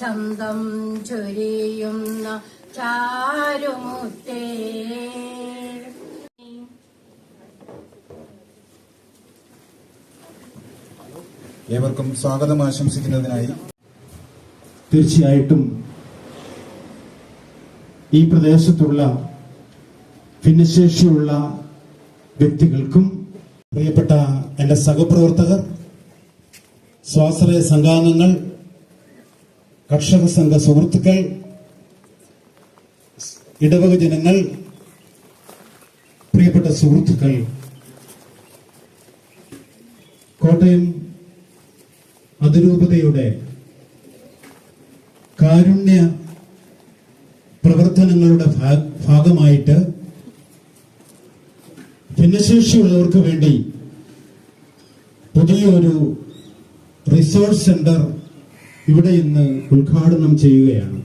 ചന്തം ചൊരിയുന്ന ചാരുമുത്തേ. ഏവർക്കും സ്വാഗതം ആശംസിക്കുന്നതിനായി. തീർച്ചയായിട്ടും ഈ പ്രദേശത്തുള്ള ഭിന്നശേഷിയുള്ള വ്യക്തികൾക്കും പ്രിയപ്പെട്ട എന്റെ സഹപ്രവർത്തകർ സ്വാശ്രയ സംഘാംഗങ്ങൾ കർഷക സംഘ സുഹൃത്തുക്കൾ ഇടവക ജനങ്ങൾ പ്രിയപ്പെട്ട സുഹൃത്തുക്കൾ കോട്ടയം അതിരൂപതയുടെ കാരുണ്യ പ്രവർത്തനങ്ങളുടെ ഭാഗമായിട്ട് ഭിന്നശേഷിയുള്ളവർക്ക് വേണ്ടി പുതിയൊരു റിസോഴ്സ് സെന്റർ ഇവിടെ ഇന്ന് ഉദ്ഘാടനം ചെയ്യുകയാണ്.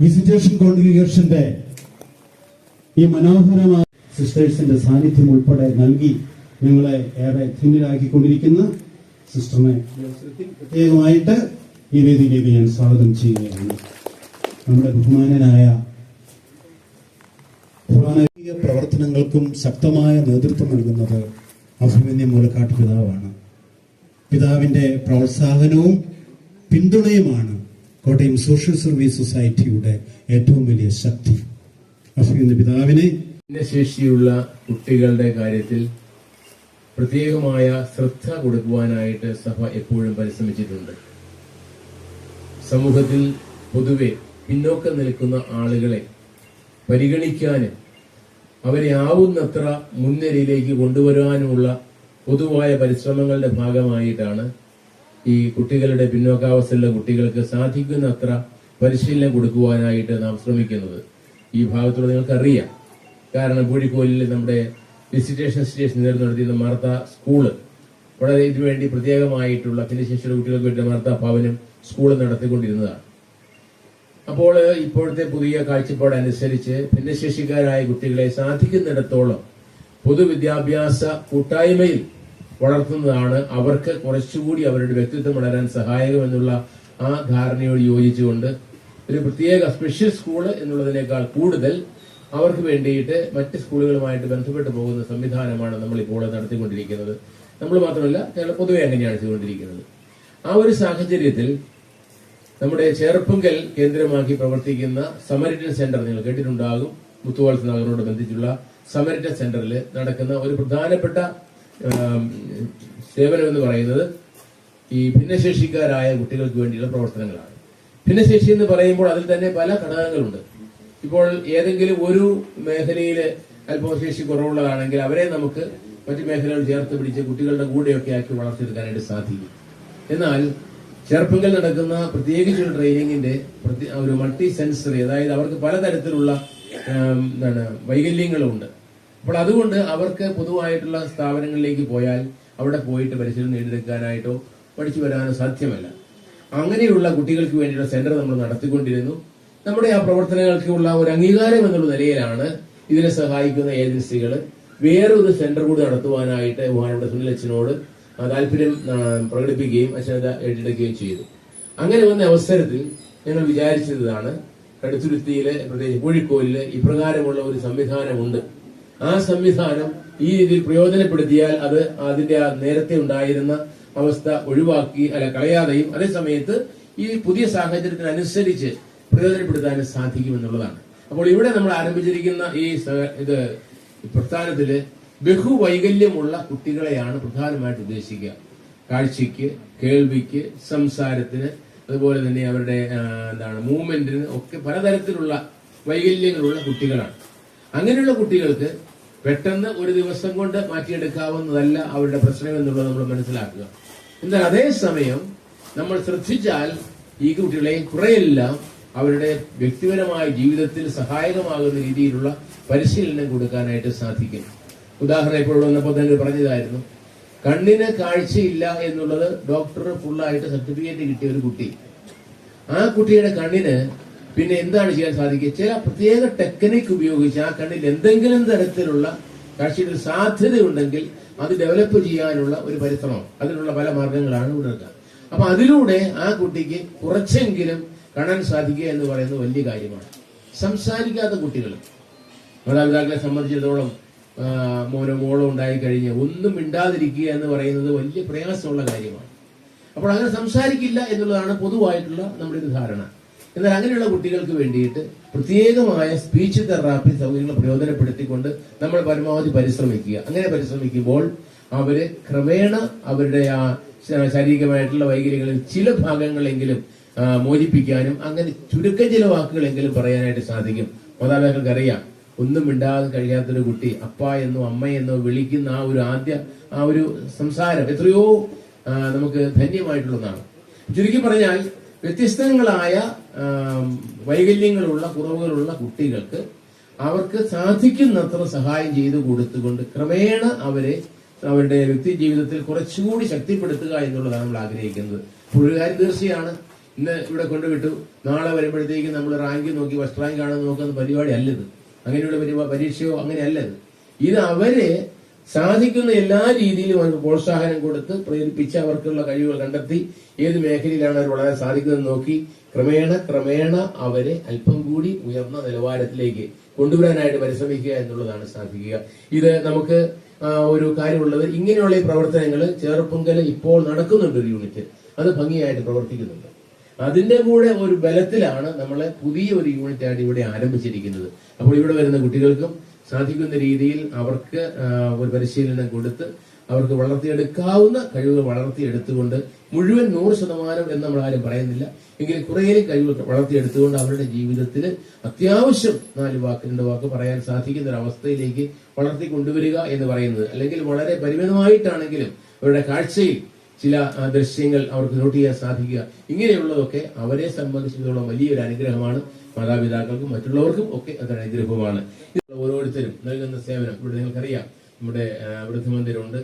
വിസിറ്റേഷൻ കോൺഗ്രിഗേഷന്റെ ഈ മനോഹരമായ സിസ്റ്റേഴ്സിന്റെ സാന്നിധ്യം ഉൾപ്പെടെ നൽകി ഞങ്ങളെ ഏറെ ധന്യരാക്കിക്കൊണ്ടിരിക്കുന്ന സിസ്റ്ററിനെ പ്രത്യേകമായിട്ട് ഈ വേദിയിലേക്ക് ഞാൻ സ്വാഗതം ചെയ്യുകയാണ്. നമ്മുടെ ബഹുമാനനായ പ്രവർത്തനങ്ങൾക്കും ശക്തമായ നേതൃത്വം നൽകുന്നത് അഭിമന്യം മൂലക്കാട്ട് പിതാവാണ് പിതാവിന്റെ പ്രോത്സാഹനവും പിന്തുണയുമാണ് കോട്ടയം സോഷ്യൽ സർവീസ് സൊസൈറ്റിയുടെ ഏറ്റവും വലിയ ശക്തി. അഭിമന്യ പിതാവിനെ ഭിന്നശേഷിയുള്ള കുട്ടികളുടെ കാര്യത്തിൽ പ്രത്യേകമായ ശ്രദ്ധ കൊടുക്കുവാനായിട്ട് സഭ എപ്പോഴും പരിശ്രമിച്ചിട്ടുണ്ട്. സമൂഹത്തിൽ പൊതുവെ പിന്നോക്കം നിൽക്കുന്ന ആളുകളെ പരിഗണിക്കാനും അവരെ ആവുന്നത്ര മുൻനിരയിലേക്ക് കൊണ്ടുവരാനുമുള്ള പൊതുവായ പരിശ്രമങ്ങളുടെ ഭാഗമായിട്ടാണ് ഈ കുട്ടികളുടെ പിന്നോക്കാവസ്ഥയിലുള്ള കുട്ടികൾക്ക് സാധിക്കുന്നത്ര പരിശീലനം കൊടുക്കുവാനായിട്ട് നാം ശ്രമിക്കുന്നത്. ഈ ഭാഗത്തോട് നിങ്ങൾക്കറിയാം. കാരണം പൂഴിക്കോലിൽ നമ്മുടെ വിസിറ്റേഷൻ സ്റ്റേഷൻ നേതൃത്വം നടത്തിയിരുന്ന മാർത്ത സ്കൂൾ വളരെ ഇതിനുവേണ്ടി പ്രത്യേകമായിട്ടുള്ള ഭിന്നശേഷിയുടെ കുട്ടികൾക്ക് വേണ്ടി മാർത്ത ഭവനും സ്കൂൾ നടത്തിക്കൊണ്ടിരുന്നതാണ്. അപ്പോൾ ഇപ്പോഴത്തെ പുതിയ കാഴ്ചപ്പാടനുസരിച്ച് ഭിന്നശേഷിക്കാരായ കുട്ടികളെ സാധിക്കുന്നിടത്തോളം പൊതുവിദ്യാഭ്യാസ കൂട്ടായ്മയിൽ വളർത്തുന്നതാണ് അവർക്ക് കുറച്ചുകൂടി അവരുടെ വ്യക്തിത്വം വളരാൻ സഹായകമെന്നുള്ള ആ ധാരണയോട് യോജിച്ചുകൊണ്ട് ഒരു പ്രത്യേക സ്പെഷ്യൽ സ്കൂൾ എന്നുള്ളതിനേക്കാൾ കൂടുതൽ അവർക്ക് വേണ്ടിയിട്ട് മറ്റ് സ്കൂളുകളുമായിട്ട് ബന്ധപ്പെട്ട് പോകുന്ന സംവിധാനമാണ് നമ്മൾ ഇപ്പോൾ നടത്തിക്കൊണ്ടിരിക്കുന്നത്. നമ്മൾ മാത്രമല്ല കേരള പൊതുവെ അങ്ങനെയാണ് ചെയ്തുകൊണ്ടിരിക്കുന്നത്. ആ ഒരു സാഹചര്യത്തിൽ നമ്മുടെ ചേർപ്പുങ്കൽ കേന്ദ്രമാക്കി പ്രവർത്തിക്കുന്ന സമരിറ്റൻ സെന്റർ നിങ്ങൾ കേട്ടിട്ടുണ്ടാകും. മുത്തുവാൾസ് നഗറിനോട് ബന്ധിച്ചുള്ള സമരിറ്റൻ സെന്ററിൽ നടക്കുന്ന ഒരു പ്രധാനപ്പെട്ട സേവനം എന്ന് പറയുന്നത് ഈ ഭിന്നശേഷിക്കാരായ കുട്ടികൾക്ക് വേണ്ടിയുള്ള പ്രവർത്തനങ്ങളാണ്. ഭിന്നശേഷി എന്ന് പറയുമ്പോൾ അതിൽ തന്നെ പല ഘടകങ്ങളുണ്ട്. ഇപ്പോൾ ഏതെങ്കിലും ഒരു മേഖലയിൽ അല്പശേഷി കുറവുള്ളതാണെങ്കിൽ അവരെ നമുക്ക് മറ്റു മേഖലകൾ ചേർത്ത് പിടിച്ച് കുട്ടികളുടെ കൂടെയൊക്കെ ആക്കി വളർത്തിയെടുക്കാനായിട്ട് സാധിക്കും. എന്നാൽ ചെറുപ്പങ്ങൾ നടക്കുന്ന പ്രത്യേകിച്ചൊരു ട്രെയിനിങ്ങിന്റെ ഒരു മൾട്ടി സെൻസറി അതായത് അവർക്ക് പലതരത്തിലുള്ള എന്താണ് വൈകല്യങ്ങളുണ്ട്. അപ്പോൾ അതുകൊണ്ട് അവർക്ക് പൊതുവായിട്ടുള്ള സ്ഥാപനങ്ങളിലേക്ക് പോയാൽ അവിടെ പോയിട്ട് പരിശീലനം നേടിയെടുക്കാനായിട്ടോ പഠിച്ചു വരാനോ സാധ്യമല്ല. അങ്ങനെയുള്ള കുട്ടികൾക്ക് വേണ്ടിയുള്ള സെന്റർ നമ്മൾ നടത്തിക്കൊണ്ടിരുന്നു. നമ്മുടെ ആ പ്രവർത്തനങ്ങൾക്കുള്ള ഒരു അംഗീകാരം എന്നുള്ള നിലയിലാണ് ഇതിനെ സഹായിക്കുന്ന ഏജൻസികൾ വേറൊരു സെന്റർ കൂടി നടത്തുവാനായിട്ട് ബഹുമാനപ്പെട്ട സുനിൽ അച്ഛനോട് താല്പര്യം പ്രകടിപ്പിക്കുകയും അച്ഛൻ ഏറ്റെടുക്കുകയും ചെയ്തു. അങ്ങനെ വന്ന അവസരത്തിൽ ഞങ്ങൾ വിചാരിച്ചതാണ് കടുത്തുരുത്തിയിലെ പ്രത്യേകിച്ച് കോഴിക്കോലിൽ ഇപ്രകാരമുള്ള ഒരു സംവിധാനമുണ്ട്. ആ സംവിധാനം ഈ രീതിയിൽ പ്രയോജനപ്പെടുത്തിയാൽ അത് അതിന്റെ ആ നേരത്തെ ഉണ്ടായിരുന്ന അവസ്ഥ ഒഴിവാക്കി അല്ല കളയാതെയും അതേ സമയത്ത് ഈ പുതിയ സാഹചര്യത്തിനനുസരിച്ച് പ്രയോജനപ്പെടുത്താനും സാധിക്കുമെന്നുള്ളതാണ്. അപ്പോൾ ഇവിടെ നമ്മൾ ആരംഭിച്ചിരിക്കുന്ന ഈ ഇത് പ്രസ്ഥാനത്തിൽ ബഹുവൈകല്യമുള്ള കുട്ടികളെയാണ് പ്രധാനമായിട്ട് ഉദ്ദേശിക്കുക. കാഴ്ചയ്ക്ക് കേൾവിക്ക് സംസാരത്തിന് അതുപോലെ തന്നെ അവരുടെ എന്താണ് മൂവ്മെന്റിന് ഒക്കെ പലതരത്തിലുള്ള വൈകല്യങ്ങളുള്ള കുട്ടികളാണ്. അങ്ങനെയുള്ള കുട്ടികൾക്ക് പെട്ടെന്ന് ഒരു ദിവസം കൊണ്ട് മാറ്റിയെടുക്കാവുന്നതല്ല അവരുടെ പ്രശ്നം എന്നുള്ളത് നമ്മൾ മനസ്സിലാക്കുക. എന്നാൽ അതേസമയം നമ്മൾ ശ്രദ്ധിച്ചാൽ ഈ കുട്ടികളെ കുറെയെല്ലാം അവരുടെ വ്യക്തിപരമായ ജീവിതത്തിൽ സഹായകമാകുന്ന രീതിയിലുള്ള പരിശീലനം കൊടുക്കാനായിട്ട് സാധിക്കും. ഉദാഹരണം ഇപ്പോൾ വന്നപ്പോൾ തന്നെ പറഞ്ഞതായിരുന്നു. കണ്ണിന് കാഴ്ചയില്ല എന്നുള്ളത് ഡോക്ടർ ഫുള്ളായിട്ട് സർട്ടിഫിക്കറ്റ് കിട്ടിയ ഒരു കുട്ടി. ആ കുട്ടിയുടെ കണ്ണിന് പിന്നെ എന്താണ് ചെയ്യാൻ സാധിക്കുക? ചില പ്രത്യേക ടെക്നിക്ക് ഉപയോഗിച്ച് ആ കണ്ണിൽ എന്തെങ്കിലും തരത്തിലുള്ള കാഴ്ചയുടെ സാധ്യതയുണ്ടെങ്കിൽ അത് ഡെവലപ്പ് ചെയ്യാനുള്ള ഒരു പരിശ്രമം. അതിനുള്ള പല മാർഗങ്ങളാണ് എടുക്കുക. അപ്പൊ അതിലൂടെ ആ കുട്ടിക്ക് കുറച്ചെങ്കിലും കാണാൻ സാധിക്കുക എന്ന് പറയുന്നത് വലിയ കാര്യമാണ്. സംസാരിക്കാത്ത കുട്ടികൾ മാതാപിതാക്കളെ സംബന്ധിച്ചിടത്തോളം മോനോ മോളോ ഉണ്ടായി കഴിഞ്ഞ് ഒന്നും മിണ്ടാതിരിക്കുക എന്ന് പറയുന്നത് വലിയ പ്രയാസമുള്ള കാര്യമാണ്. അപ്പോൾ അങ്ങനെ സംസാരിക്കില്ല എന്നുള്ളതാണ് പൊതുവായിട്ടുള്ള നമ്മുടെ ഒരു ധാരണ. എന്നാൽ അങ്ങനെയുള്ള കുട്ടികൾക്ക് വേണ്ടിയിട്ട് പ്രത്യേകമായ സ്പീച്ച് തെറാപ്പി സൗകര്യങ്ങൾ പ്രയോജനപ്പെടുത്തിക്കൊണ്ട് നമ്മൾ പരമാവധി പരിശ്രമിക്കുക. അങ്ങനെ പരിശ്രമിക്കുമ്പോൾ അവർ ക്രമേണ അവരുടെ ആ ശാരീരികമായിട്ടുള്ള വൈകല്യങ്ങളിൽ ചില ഭാഗങ്ങളെങ്കിലും മോചിപ്പിക്കാനും അങ്ങനെ ചുരുക്ക ചില വാക്കുകളെങ്കിലും പറയാനായിട്ട് സാധിക്കും. മാതാപിതാക്കൾക്ക് അറിയാം ഒന്നും മിണ്ടാതെ കഴിയാത്തൊരു കുട്ടി അപ്പ എന്നോ അമ്മ എന്നോ വിളിക്കുന്ന ആ ഒരു ആദ്യ ആ ഒരു സംസാരം എത്രയോ നമുക്ക് ധന്യമായിട്ടുള്ളതാണ്. ചുരുക്കി പറഞ്ഞാൽ വ്യത്യസ്തങ്ങളായ വൈകല്യങ്ങളുള്ള കുറവുകളുള്ള കുട്ടികൾക്ക് അവർക്ക് സാധിക്കുന്നത്ര സഹായം ചെയ്തു കൊടുത്തുകൊണ്ട് ക്രമേണ അവരെ അവരുടെ വ്യക്തി ജീവിതത്തിൽ കുറച്ചുകൂടി ശക്തിപ്പെടുത്തുക എന്നുള്ളതാണ് നമ്മൾ ആഗ്രഹിക്കുന്നത്. ഒരു തീർച്ചയാണ്. ഇന്ന് ഇവിടെ കൊണ്ടുവിട്ടു. നാളെ വരുമ്പോഴത്തേക്ക് നമ്മൾ റാങ്ക് നോക്കി ഫസ്റ്റ് റാങ്ക് ആണെന്ന് നോക്കുന്ന പരിപാടി അല്ലത് അങ്ങനെയുള്ള പരീക്ഷയോ അങ്ങനെയല്ലത്. ഇത് അവരെ സാധിക്കുന്ന എല്ലാ രീതിയിലും അവർക്ക് പ്രോത്സാഹനം കൊടുത്ത് പ്രേരിപ്പിച്ച് അവർക്കുള്ള കഴിവുകൾ കണ്ടെത്തി ഏത് മേഖലയിലാണ് അവർ വളരെ സാധിക്കുന്നതെന്ന് നോക്കി ക്രമേണ ക്രമേണ അവരെ അല്പം കൂടി ഉയർന്ന നിലവാരത്തിലേക്ക് കൊണ്ടുവരാനായിട്ട് പരിശ്രമിക്കുക എന്നുള്ളതാണ് സാധിക്കുക. ഇത് നമുക്ക് ഒരു കാര്യമുള്ളത് ഇങ്ങനെയുള്ള പ്രവർത്തനങ്ങൾ ചേർപ്പുങ്കൽ ഇപ്പോൾ നടക്കുന്നുണ്ട് ഒരു യൂണിറ്റ്. അത് ഭംഗിയായിട്ട് പ്രവർത്തിക്കുന്നുണ്ട്. അതിന്റെ കൂടെ ഒരു ബലത്തിലാണ് നമ്മളെ പുതിയ ഒരു യൂണിറ്റ് ആയിട്ട് ഇവിടെ ആരംഭിച്ചിരിക്കുന്നത്. അപ്പോൾ ഇവിടെ വരുന്ന കുട്ടികൾക്കും സാധിക്കുന്ന രീതിയിൽ അവർക്ക് ഒരു പരിശീലനം കൊടുത്ത് അവർക്ക് വളർത്തിയെടുക്കാവുന്ന കഴിവുകൾ വളർത്തിയെടുത്തുകൊണ്ട് മുഴുവൻ നൂറ് ശതമാനം എന്ന് നമ്മൾ ആരും പറയുന്നില്ല. എങ്കിലും കുറേയേറെ കഴിവ് വളർത്തിയെടുത്തുകൊണ്ട് അവരുടെ ജീവിതത്തിൽ അത്യാവശ്യം നാല് വാക്ക് രണ്ട് വാക്ക് പറയാൻ സാധിക്കുന്ന ഒരു അവസ്ഥയിലേക്ക് വളർത്തി കൊണ്ടുവരിക എന്ന് പറയുന്നത്. അല്ലെങ്കിൽ വളരെ പരിമിതമായിട്ടാണെങ്കിലും അവരുടെ കാഴ്ചയിൽ ചില ദൃശ്യങ്ങൾ അവർക്ക് നോട്ട് ചെയ്യാൻ സാധിക്കുക. ഇങ്ങനെയുള്ളതൊക്കെ അവരെ സംബന്ധിച്ചിടത്തോളം വലിയൊരു അനുഗ്രഹമാണ്. മാതാപിതാക്കൾക്കും മറ്റുള്ളവർക്കും ഒക്കെ അതൊരു അനുഗ്രഹമാണ് ഓരോരുത്തരും നൽകുന്ന സേവനം. ഇവിടെ നിങ്ങൾക്കറിയാം. നമ്മുടെ വൃദ്ധമന്ദിരമുണ്ട്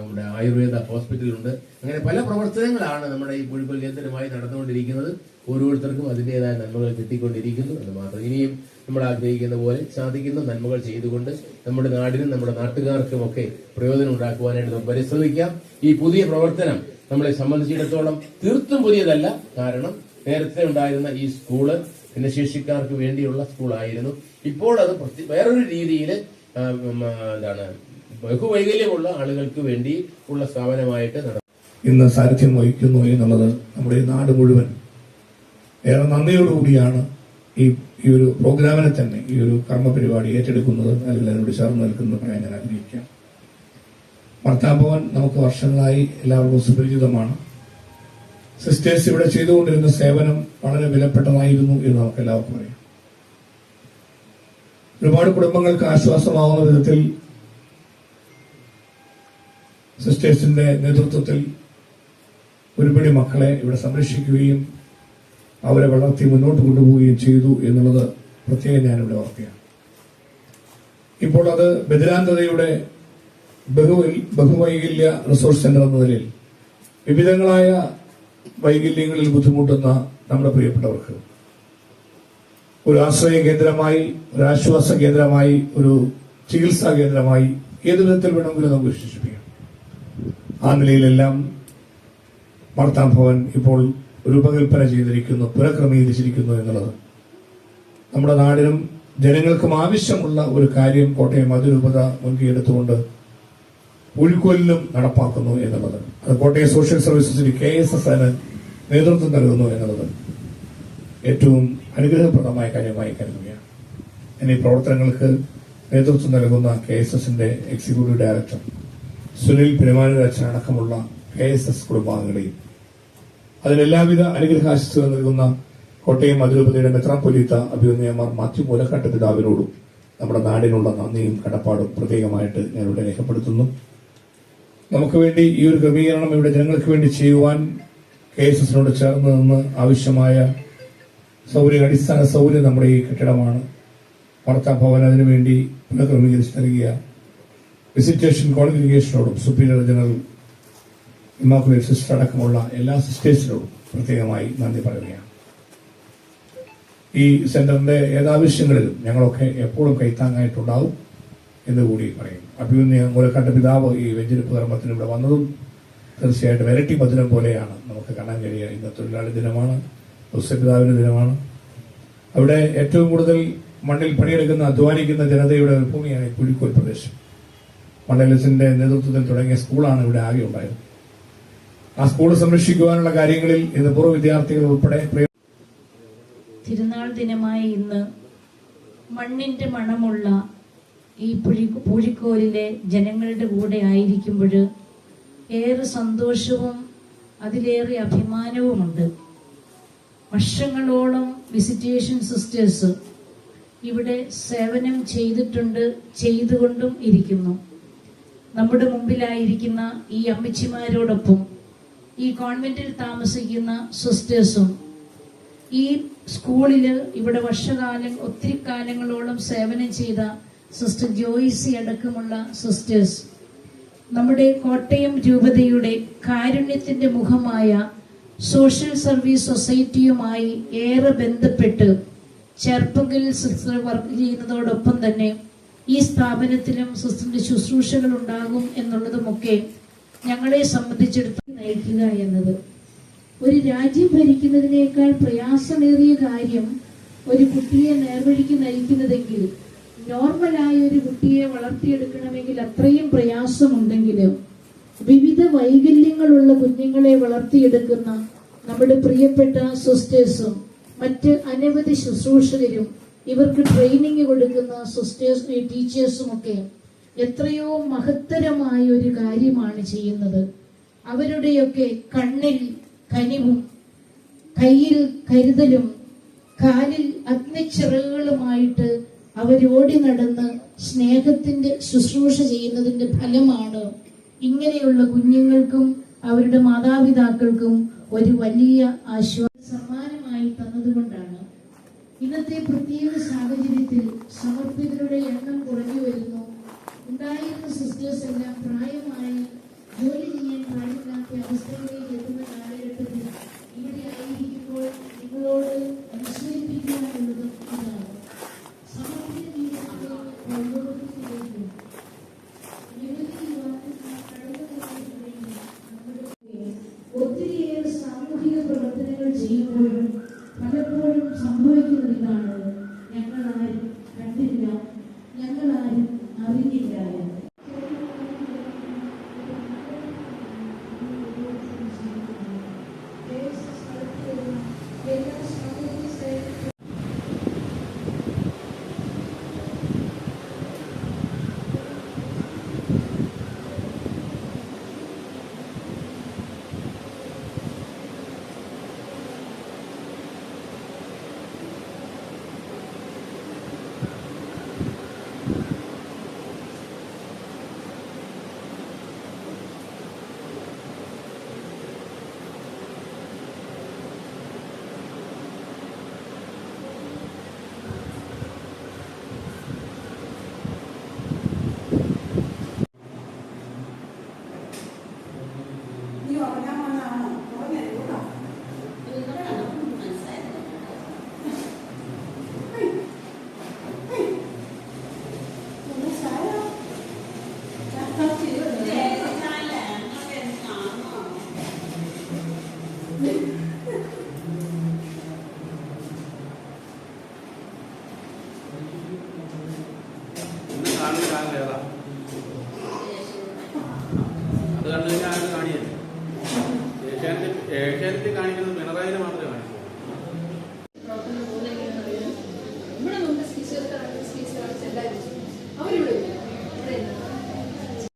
നമ്മുടെ ആയുർവേദ ഹോസ്പിറ്റലുണ്ട്. അങ്ങനെ പല പ്രവർത്തനങ്ങളാണ് നമ്മുടെ ഈ കോഴിക്കോട് കേന്ദ്രമായി നടന്നുകൊണ്ടിരിക്കുന്നത്. ഓരോരുത്തർക്കും അതിന്റെതായ നന്മകൾ കിട്ടിക്കൊണ്ടിരിക്കുന്നു. അത് മാത്രം ഇനിയും നമ്മൾ ആഗ്രഹിക്കുന്ന പോലെ സാധിക്കുന്ന. നന്മകൾ ചെയ്തുകൊണ്ട് നമ്മുടെ നാടിനും നമ്മുടെ നാട്ടുകാർക്കും ഒക്കെ പ്രയോജനം ഉണ്ടാക്കുവാനായിട്ട് പരിശ്രമിക്കാം. ഈ പുതിയ പ്രവർത്തനം നമ്മളെ സംബന്ധിച്ചിടത്തോളം തീർത്തും പുതിയതല്ല. കാരണം നേരത്തെ ഉണ്ടായിരുന്ന ഈ സ്കൂൾ ഭിന്നശേഷിക്കാർക്ക് വേണ്ടിയുള്ള സ്കൂളായിരുന്നു. ഇപ്പോൾ അത് വേറൊരു രീതിയിൽ എന്താണ് ബഹുവൈകല്യമുള്ള ആളുകൾക്ക് വേണ്ടി ഉള്ള സ്ഥാപനമായിട്ട് നടന്നു ഇന്ന് സാരഥ്യം വഹിക്കുന്നു എന്നുള്ളത് നമ്മുടെ ഈ നാട് മുഴുവൻ. ഏറെ നന്ദിയോടുകൂടിയാണ് ഈ ഈ ഒരു പ്രോഗ്രാമിനെ തന്നെ ഈ ഒരു കർമ്മ പരിപാടി ഏറ്റെടുക്കുന്നത്. അല്ലെങ്കിൽ ചേർന്ന് നിൽക്കുന്നത് പറയാൻ ഞാൻ ആഗ്രഹിക്കാം ഭർത്താഭവൻ നമുക്ക് വർഷങ്ങളായി എല്ലാവർക്കും സുപരിചിതമാണ്. സിസ്റ്റേഴ്സ് ഇവിടെ ചെയ്തുകൊണ്ടിരുന്ന സേവനം വളരെ വിലപ്പെട്ടതായിരുന്നു എന്ന് നമുക്ക് എല്ലാവർക്കും അറിയാം. ഒരുപാട് കുടുംബങ്ങൾക്ക് ആശ്വാസമാവുന്ന വിധത്തിൽ സിസ്റ്റേഴ്സിന്റെ നേതൃത്വത്തിൽ ഒരുപടി മക്കളെ ഇവിടെ സംരക്ഷിക്കുകയും അവരെ വളർത്തി മുന്നോട്ട് കൊണ്ടുപോവുകയും ചെയ്തു എന്നുള്ളത് പ്രത്യേകം ഞാനിവിടെ ഓർക്കുകയാണ്. ഇപ്പോൾ അത് ബദിരാന്തതയുടെ ബഹു ബഹുവൈകല്യ റിസോഴ്സ് സെന്റർ എന്ന നിലയിൽ വിവിധങ്ങളായ വൈകല്യങ്ങളിൽ ബുദ്ധിമുട്ടുന്ന നമ്മുടെ പ്രിയപ്പെട്ടവർക്ക്. ഒരു ആശ്രയ കേന്ദ്രമായി ഒരു ആശ്വാസ കേന്ദ്രമായി ഒരു ചികിത്സാ കേന്ദ്രമായി ഏത് വിധത്തിൽ വേണമെങ്കിലും നമുക്ക് വിശേഷിപ്പിക്കാം. ആ നിലയിലെല്ലാം വാർത്താ ഭവൻ ഇപ്പോൾ രൂപകൽപ്പന ചെയ്തിരിക്കുന്നു പുനഃക്രമീകരിച്ചിരിക്കുന്നു എന്നുള്ളത്. നമ്മുടെ നാടിനും ജനങ്ങൾക്കും ആവശ്യമുള്ള ഒരു കാര്യം കോട്ടയം അതിരൂപത മുൻകൈയെടുത്തുകൊണ്ട് ഉൾക്കൊല്ലിലും നടപ്പാക്കുന്നു എന്നുള്ളത്. അത് കോട്ടയം സോഷ്യൽ സർവീസസിന് കെ എസ് എസ് അതിന് നേതൃത്വം നൽകുന്നു എന്നുള്ളത് ഏറ്റവും അനുഗ്രഹപ്രദമായ കാര്യമായി കരുതുകയാണ്. ഇനി പ്രവർത്തനങ്ങൾക്ക് നേതൃത്വം നൽകുന്ന കെ എസ് എസിന്റെ എക്സിക്യൂട്ടീവ് ഡയറക്ടർ സുനിൽ പെരുമാനരാജൻ അടക്കമുള്ള കെ എസ് എസ് കുടുംബാംഗങ്ങളെയും അതിനെല്ലാവിധ അനുഗ്രഹാശിസുകൾ നൽകുന്ന കോട്ടയം അതിരൂപതയുടെ മെത്രാപ്പൊലീത്ത അഭിനന്ദയമാർ മാത്യു മൂലക്കാട്ട് പിതാവിനോടും നമ്മുടെ നാടിനുള്ള നന്ദിയും കടപ്പാടും പ്രത്യേകമായിട്ട് ഞാനിവിടെ രേഖപ്പെടുത്തുന്നു. നമുക്ക് വേണ്ടി ഈ ഒരു ക്രമീകരണം ഇവിടെ ജനങ്ങൾക്ക് വേണ്ടി ചെയ്യുവാൻ കെ എസ് എസിനോട് ചേർന്ന് നിന്ന് ആവശ്യമായ സൗകര്യ അടിസ്ഥാന സൗകര്യം നമ്മുടെ ഈ കെട്ടിടമാണ്. വാർത്താ ഭവൻ അതിനുവേണ്ടി പുനഃക്രമീകരിച്ച് നൽകിയ വിസിറ്റേഷൻ കോൺഗ്രിഗേഷനോടും സുപ്പീരിയർ ജനറൽ ഇമാക്കുലേറ്റ് സിസ്റ്റർ അടക്കമുള്ള എല്ലാ സിസ്റ്റേഴ്സിനോടും പ്രത്യേകമായി നന്ദി പറയുകയാണ്. ഈ സെന്ററിന്റെ ഏതാവശ്യങ്ങളിലും ഞങ്ങളൊക്കെ എപ്പോഴും കൈത്താങ്ങായിട്ടുണ്ടാവും. എന്ന് കൂടി പറയും. മൂല മൂലക്കാട്ട് പിതാവ് ഈ വെഞ്ചരിപ്പ് കർമ്മത്തിന് ഇവിടെ വന്നതും തീർച്ചയായിട്ടും ഇരട്ടി മധുരം പോലെയാണ് നമുക്ക് കാണാൻ കഴിയുക. ഇന്ന് തൊഴിലാളി ദിനമാണ് പുസ്തകപിതാവിന്റെ ദിനമാണ്. അവിടെ ഏറ്റവും കൂടുതൽ മണ്ണിൽ പണിയെടുക്കുന്ന അധ്വാനിക്കുന്ന ജനതയുടെ ഭൂമിയാണ് ഈ പുലിക്കോൽ പ്രദേശം. മണ്ഡലസിന്റെ നേതൃത്വത്തിൽ തുടങ്ങിയ സ്കൂളാണ് ഇവിടെ ആകെ ഉണ്ടായത്. ആ സ്കൂൾ സംരക്ഷിക്കുവാനുള്ള കാര്യങ്ങളിൽ ഇന്ന് പൂർവ വിദ്യാർത്ഥികൾ ഉൾപ്പെടെ തിരുനാൾ ദിനമായ ഇന്ന് മണ്ണിന്റെ മണമുള്ള ഈ പുഴി പൂഴിക്കോലിലെ ജനങ്ങളുടെ കൂടെ ആയിരിക്കുമ്പോൾ ഏറെ സന്തോഷവും അതിലേറെ അഭിമാനവുമുണ്ട്. വർഷങ്ങളോളം വിസിറ്റേഷൻ സിസ്റ്റേഴ്സ് ഇവിടെ സേവനം ചെയ്തിട്ടുണ്ട് ചെയ്തുകൊണ്ടും ഇരിക്കുന്നു. നമ്മുടെ മുമ്പിലായിരിക്കുന്ന ഈ അമ്മച്ചിമാരോടൊപ്പം ഈ കോൺവെന്റിൽ താമസിക്കുന്ന സിസ്റ്റേഴ്സും ഈ സ്കൂളിൽ ഇവിടെ വർഷകാലം ഒത്തിരി കാലങ്ങളോളം സേവനം ചെയ്ത സിസ്റ്റർ ജോയിസി അടക്കമുള്ള സിസ്റ്റേഴ്സ് നമ്മുടെ കോട്ടയം രൂപതയുടെ കാരുണ്യത്തിന്റെ മുഖമായ സോഷ്യൽ സർവീസ് സൊസൈറ്റിയുമായി ഏറെ ബന്ധപ്പെട്ട് ചെറുപ്പങ്കിൽ സിസ്റ്റർ വർക്ക് ചെയ്യുന്നതോടൊപ്പം തന്നെ ഈ സ്ഥാപനത്തിലും സിസ്റ്ററിന്റെ ശുശ്രൂഷകൾ ഉണ്ടാകും എന്നുള്ളതുമൊക്കെ ഞങ്ങളെ സംബന്ധിച്ചിടത്തോളം നയിക്കുക എന്നത്. ഒരു രാജ്യം ഭരിക്കുന്നതിനേക്കാൾ പ്രയാസമേറിയ കാര്യം ഒരു കുട്ടിയെ നേർവഴിക്ക് നയിക്കുന്നതെങ്കിൽ നോർമലായ ഒരു കുട്ടിയെ വളർത്തിയെടുക്കണമെങ്കിൽ അത്രയും പ്രയാസമുണ്ടെങ്കിലും വിവിധ വൈകല്യങ്ങളുള്ള കുഞ്ഞുങ്ങളെ വളർത്തിയെടുക്കുന്ന നമ്മുടെ പ്രിയപ്പെട്ട സിസ്റ്റേഴ്സും മറ്റ് അനവധി ശുശ്രൂഷകരും ഇവർക്ക് ട്രെയിനിങ് കൊടുക്കുന്ന സിസ്റ്റേഴ്സ് ടീച്ചേഴ്സും ഒക്കെ എത്രയോ മഹത്തരമായ ഒരു കാര്യമാണ് ചെയ്യുന്നത്. അവരുടെയൊക്കെ കണ്ണിൽ കനിവും കയ്യിൽ കരുതലും കാലിൽ അഗ്നിച്ചിറകുകളുമായിട്ട് അവരോടി നടന്ന് സ്നേഹത്തിന്റെ ശുശ്രൂഷ ചെയ്യുന്നതിന്റെ ഫലമാണ് ഇങ്ങനെയുള്ള കുഞ്ഞുങ്ങൾക്കും അവരുടെ മാതാപിതാക്കൾക്കും ഒരു വലിയ ആശ്വാസ സമ്മാനമായി തന്നതുകൊണ്ടാണ്. ഇന്നത്തെ പ്രത്യേക സാഹചര്യത്തിൽ സമർപ്പിതരുടെ എണ്ണം കുറഞ്ഞു വരുന്നു. ഉണ്ടായിരുന്ന സിസ്റ്റേഴ്സ് എല്ലാം പ്രായമായി ജോലി ചെയ്യാൻ പാടില്ലാത്ത അവസ്ഥയിലേക്ക് എത്തുന്ന കാലഘട്ടത്തിൽ ഇവിടെ ആയിരിക്കുമ്പോൾ നിങ്ങളോട് ഇന്ന്